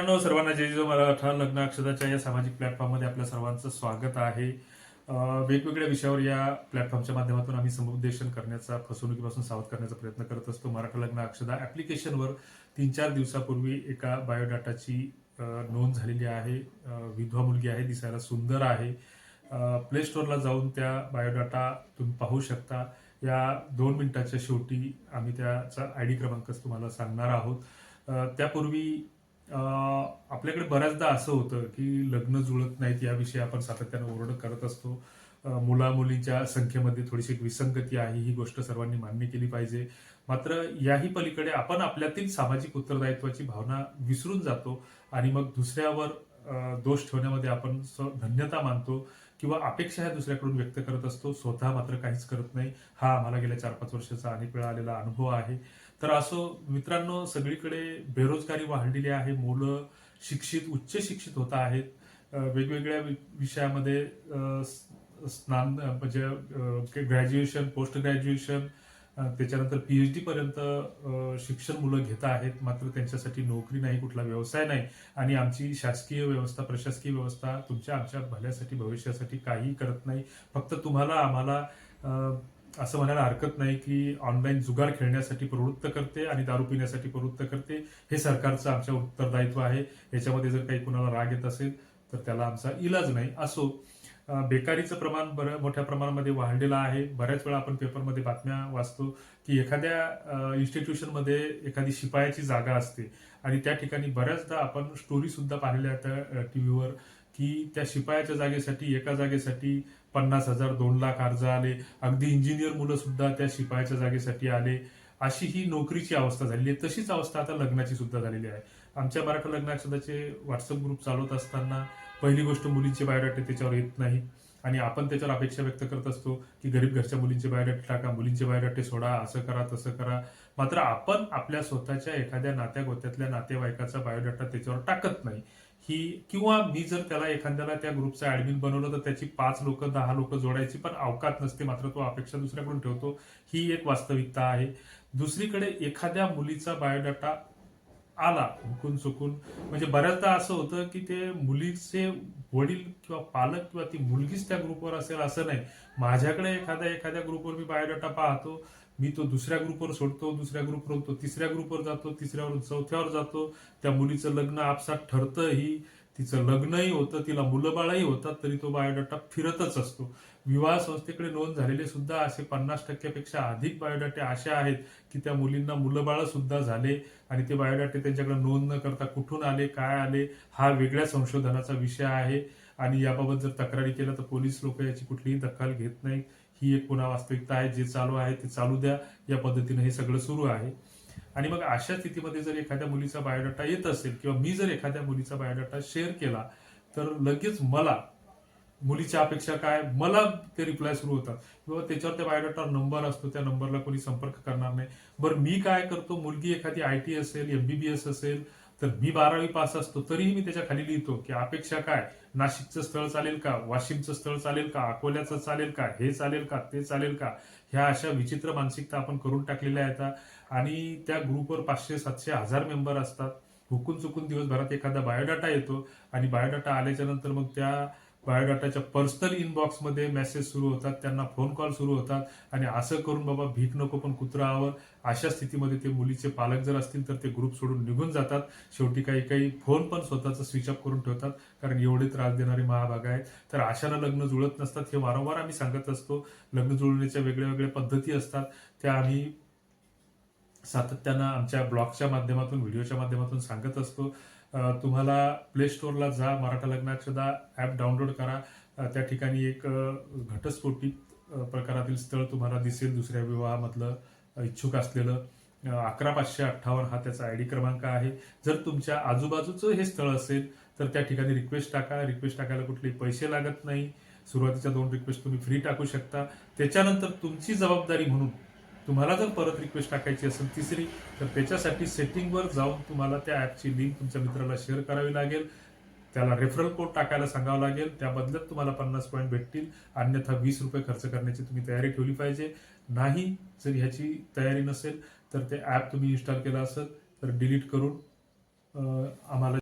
मित्रांनो सर्वांना जय जय मराठा. लग्न अक्षदाच्या या सामाजिक प्लॅटफॉर्ममध्ये आपल्या सर्वांचं स्वागत आहे. वेगवेगळ्या विषयावर या प्लॅटफॉर्मच्या माध्यमातून आम्ही समुपदेशन करण्याचा फसवणुकीपासून सावध करण्याचा प्रयत्न करत असतो. मराठा लग्न अक्षदा ॲप्लिकेशनवर तीन चार दिवसापूर्वी एका बायोडाटाची नोंद झालेली आहे. विधवा मुलगी आहे दिसायला सुंदर आहे. प्ले स्टोअरला जाऊन त्या बायोडाटा तुम्ही पाहू शकता. या दोन मिनिटाच्या शेवटी आम्ही त्याचा आय डी क्रमांकच तुम्हाला सांगणार आहोत. त्यापूर्वी आपल्याकडे बऱ्याचदा असं होतं की लग्न जुळत नाहीत याविषयी आपण सातत्यानं ओरड करत असतो. मुलामुलींच्या मुला मुलींच्या संख्येमध्ये थोडीशी एक विसंगती आहे ही गोष्ट सर्वांनी मान्य केली पाहिजे. मात्र याही पलीकडे आपण आपल्यातील सामाजिक उत्तरदायित्वाची भावना विसरून जातो आणि मग दुसऱ्यावर दोष ठेवण्यामध्ये आपण धन्यता मानतो किंवा अपेक्षा ह्या दुसऱ्याकडून व्यक्त करत असतो. स्वतः मात्र काहीच करत नाही. हा आम्हाला गेल्या चार पाच वर्षाचा अनेक वेळा आलेला अनुभव आहे. तर असो मित्रांनो सगळीकडे बेरोजगारी वाढलेली आहे. मुलं शिक्षित उच्च शिक्षित होत आहेत. वेगवेगळ्या वि- विषयामध्ये स्नान म्हणजे ग्रॅज्युएशन पोस्ट ग्रॅज्युएशन अ, त्याच्यानंतर डी पर्यंत शिक्षण मुलं घेत आहेत. मात्र त्यांच्यासाठी नोकरी नाही कुठला व्यवसाय नाही. आणि आमची शासकीय व्यवस्था प्रशासकीय व्यवस्था तुमच्या आमच्या भल्यासाठी भविष्यासाठी काही करत नाही. फक्त तुम्हाला आम्हाला असं म्हणायला हरकत नाही की ऑनलाईन जुगार खेळण्यासाठी प्रवृत्त करते आणि दारू पिण्यासाठी प्रवृत्त करते. हे सरकारचं आमच्या उत्तरदायित्व आहे. याच्यामध्ये जर काही कुणाला राग येत असेल तर त्याला आमचा इलाज नाही. असो बेकारीचं प्रमाण बरं मोठ्या प्रमाणामध्ये वाढलेलं आहे. बऱ्याच वेळा आपण पेपरमध्ये बातम्या वाचतो की एखाद्या इन्स्टिट्यूशनमध्ये एखादी शिपायाची जागा असते आणि त्या ठिकाणी बऱ्याचदा आपण स्टोरी सुद्धा पाहिल्या त्या टी व्हीवर की त्या शिपायाच्या जागेसाठी एका जागेसाठी पन्नास हजार दोन लाख अर्ज आले. अगदी इंजिनियर मुलं सुद्धा त्या शिपायाच्या जागेसाठी आले. अशी ही नोकरीची अवस्था झालेली आहे. तशीच अवस्था आता लग्नाची सुद्धा झालेली आहे. आमच्या मराठा लग्नाक्षदाचे व्हॉट्सअप ग्रुप चालवत असताना पहिली गोष्ट मुलींचे बायोडाटे त्याच्यावर येत नाही. आणि आपण त्याच्यावर अपेक्षा व्यक्त करत असतो की गरीब घरच्या मुलींचे बायोडाटे टाका मुलींचे बायोडाटे सोडा असं करा तसं करा. मात्र आपण आपल्या स्वतःच्या एखाद्या नात्या गोत्यातल्या नातेवाईकाचा बायोडाटा त्याच्यावर टाकत नाही. ही किंवा मी जर त्याला एखाद्याला त्या ग्रुपचा ऍडमिन बनवलं तर त्याची पाच लोक दहा लोक जोडायची पण अवकात नसते मात्र तो अपेक्षा दुसऱ्याकडून ठेवतो. ही एक वास्तविकता आहे. दुसरीकडे एखाद्या मुलीचा बायोडाटा आला हुकून चुकून म्हणजे बऱ्याचदा असं होतं की ते मुलीचे वडील किंवा पालक किंवा ती मुलगीच त्या ग्रुपवर असेल असं नाही. माझ्याकडे एखाद्या एखाद्या ग्रुपवर मी बायोडाटा पाहतो. मी तो दुसऱ्या ग्रुपवर सोडतो दुसऱ्या ग्रुपवर होतो तिसऱ्या ग्रुपवर जातो तिसऱ्यावर चौथ्यावर जातो. त्या मुलीचं लग्न आपसात ठरतं ही तिचं लग्नही होतं तिला मुलं बाळही होतात तरी तो बायोडाटा फिरतच असतो. विवाह संस्थेकडे नोंद झालेले सुद्धा असे पन्नास टक्क्यापेक्षा अधिक बायोडाटे असे आहेत की त्या मुलींना मुलं बाळ सुद्धा झाले आणि ते बायोडाटे त्यांच्याकडे नोंद न करता कुठून आले काय आले हा वेगळ्या संशोधनाचा विषय आहे. आणि याबाबत जर तक्रारी केल्या तर पोलीस लोक याची कुठलीही दखल घेत नाही. ही एक पुन्हा वास्तविकता आहे जे चालू आहे ते चालू द्या. या पद्धतीने हे सगळं सुरू आहे. आणि मग अशा स्थितीमध्ये जर एखाद्या मुलीचा बायोडाटा येत असेल किंवा मी जर एखाद्या मुलीचा बायोडाटा शेअर केला तर लगेच मला मुलीच्या अपेक्षा काय? मला ते रिप्लाय सुरू होतात. किंवा त्याच्यावर त्या बायोडाटावर नंबर असतो त्या नंबरला कोणी संपर्क करणार नाही. बरं मी काय करतो? मुलगी एखादी आय टी असेल एमबीबीएस असेल तर मी बारावी पास असतो तरीही मी त्याच्याखाली लिहितो की अपेक्षा काय? नाशिकचं स्थळ चालेल का? वाशिमचं स्थळ चालेल का? अकोल्याचं चालेल का? हे चालेल का? ते चालेल का? ह्या अशा विचित्र मानसिकता आपण करून टाकलेल्या आहेत. आणि त्या ग्रुपवर पाचशे सातशे हजार मेंबर असतात. हुकून चुकून दिवसभरात एखादा बायोडाटा येतो आणि बायोडाटा आल्याच्यानंतर मग त्या बायोडाटाच्या पर्सनल इनबॉक्समध्ये मेसेज सुरू होतात त्यांना फोन कॉल सुरू होतात आणि असं करून बाबा भीक नको पण कुत्रा अशा स्थितीमध्ये ते मुलीचे पालक जर असतील तर ते ग्रुप सोडून निघून जातात. शेवटी काही काही फोन पण स्वतःचं स्विच अप करून ठेवतात कारण एवढे त्रास देणारे महाभाग आहेत. तर अशाला लग्न जुळत नसतात हे वारंवार आम्ही सांगत असतो. लग्न जुळण्याच्या वेगळ्या वेगळ्या पद्धती असतात. त्या आम्ही सातत्यानं आमच्या ब्लॉगच्या माध्यमातून व्हिडिओच्या माध्यमातून सांगत असतो. तुम्हाला प्ले स्टोअरला जा मराठा लग्नाक्षदा ॲप डाउनलोड करा. त्या ठिकाणी एक घटस्फोटित प्रकारातील स्थळ तुम्हाला दिसेल दुसऱ्या विवाहामधलं इच्छुक असलेलं. अकरा पाचशे अठ्ठावन्न हा त्याचा आय डी क्रमांक आहे. जर तुमच्या आजूबाजूचं हे स्थळ असेल तर त्या ठिकाणी रिक्वेस्ट टाका. रिक्वेस्ट टाकायला कुठले पैसे लागत नाही. सुरुवातीच्या दोन रिक्वेस्ट तुम्ही फ्री टाकू शकता. त्याच्यानंतर तुमची जबाबदारी म्हणून तुम्हाला जर परत रिक्वेस्ट टाकायची असेल तिसरी तर त्याच्यासाठी सेटिंगवर जाऊन तुम्हाला त्या ॲपची लिंक तुमच्या मित्राला शेअर करावी लागेल. त्याला रेफरल कोड टाकायला सांगावं लागेल. त्या बदल्यात तुम्हाला पन्नास पॉईंट भेटतील. अन्यथा वीस रुपये खर्च करण्याची तुम्ही तयारी ठेवली पाहिजे. नाही जर ह्याची तयारी नसेल तर ते ॲप तुम्ही इन्स्टॉल केलं असेल तर डिलीट करून आम्हाला